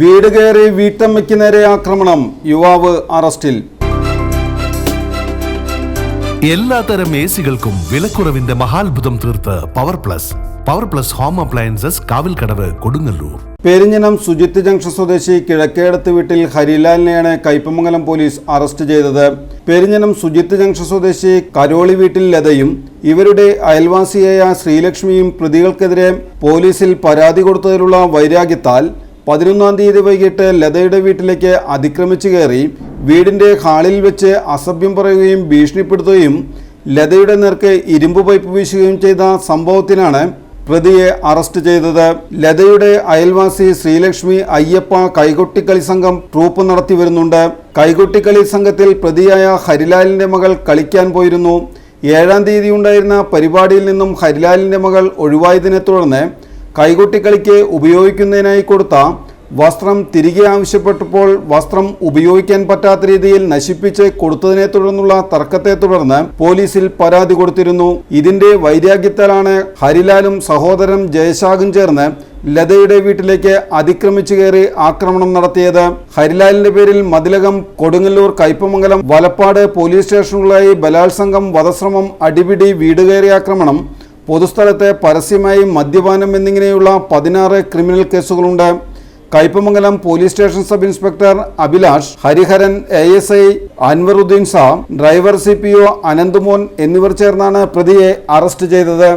വീട് കയറി വീട്ടമ്മയ്ക്ക് നേരെ ആക്രമണം. യുവാവ് അറസ്റ്റിൽ. എല്ലാത്തരം എ സികൾക്കും വിലക്കുറവിന്റെ മഹാത്ഭുതം തീർത്ത് power plus power plus home appliances Kavilkadavu Kodungallur. Perinjanam Sujith junction സ്വദേശി കിഴക്കേടത്ത് വീട്ടിൽ ഹരിലാലിനെയാണ് കയ്പമംഗലം പോലീസ് അറസ്റ്റ് ചെയ്തത്. പെരിഞ്ഞനം സുജിത്ത് ജംഗ്ഷൻ സ്വദേശി കരോളി വീട്ടിൽ ലതയും ഇവരുടെ അയൽവാസിയായ ശ്രീലക്ഷ്മിയും പ്രതികൾക്കെതിരെ പോലീസിൽ പരാതി കൊടുത്തതിലുള്ള വൈരാഗ്യത്താൽ പതിനൊന്നാം തീയതി വൈകിട്ട് ലതയുടെ വീട്ടിലേക്ക് അതിക്രമിച്ചു കയറി വീടിന്റെ ഹാളിൽ വെച്ച് അസഭ്യം പറയുകയും ഭീഷണിപ്പെടുത്തുകയും ലതയുടെ നേർക്ക് ഇരുമ്പ് പൈപ്പ് വീശുകയും ചെയ്ത സംഭവത്തിനാണ് പ്രതിയെ അറസ്റ്റ് ചെയ്തത്. ലതയുടെ അയൽവാസി ശ്രീലക്ഷ്മി അയ്യപ്പ കൈകൊട്ടിക്കളി സംഘം ട്രൂപ്പ് നടത്തി വരുന്നുണ്ട്. കൈകൊട്ടിക്കളി സംഘത്തിൽ പ്രതിയായ ഹരിലാലിന്റെ മകൾ കളിക്കാൻ പോയിരുന്നു. ഏഴാം തീയതി ഉണ്ടായിരുന്ന പരിപാടിയിൽ നിന്നും ഹരിലാലിന്റെ മകൾ ഒഴിവായതിനെ തുടർന്ന് കൈകൊട്ടിക്കളിക്ക് ഉപയോഗിക്കുന്നതിനായി കൊടുത്ത വസ്ത്രം തിരികെ ആവശ്യപ്പെട്ടപ്പോൾ വസ്ത്രം ഉപയോഗിക്കാൻ പറ്റാത്ത രീതിയിൽ നശിപ്പിച്ച് കൊടുത്തതിനെ തുടർന്നുള്ള തർക്കത്തെ തുടർന്ന് പോലീസിൽ പരാതി കൊടുത്തിരുന്നു. ഇതിന്റെ വൈരാഗ്യത്താലാണ് ഹരിലാലും സഹോദരൻ ജയശാഖും ചേർന്ന് ലതയുടെ വീട്ടിലേക്ക് അതിക്രമിച്ചു കയറി ആക്രമണം നടത്തിയത്. ഹരിലാലിന്റെ പേരിൽ മതിലകം കൊടുങ്ങല്ലൂർ കയ്പമംഗലം വലപ്പാട് പോലീസ് സ്റ്റേഷനുകളായി ബലാത്സംഗം വധശ്രമം അടിപിടി വീടുകയറി ആക്രമണം പൊതുസ്ഥലത്തെ പരസ്യമായി മദ്യപാനം എന്നിങ്ങനെയുള്ള പതിനാറ് ക്രിമിനൽ കേസുകളുണ്ട്. Kaipamangalam police station sub inspector Abhilash Hariharan A S I Anwaruddeen സാ driver C P O Ananthmon എന്നിവർ ചേർന്നാണ് പ്രതിയെ അറസ്റ്റ് ചെയ്തത്.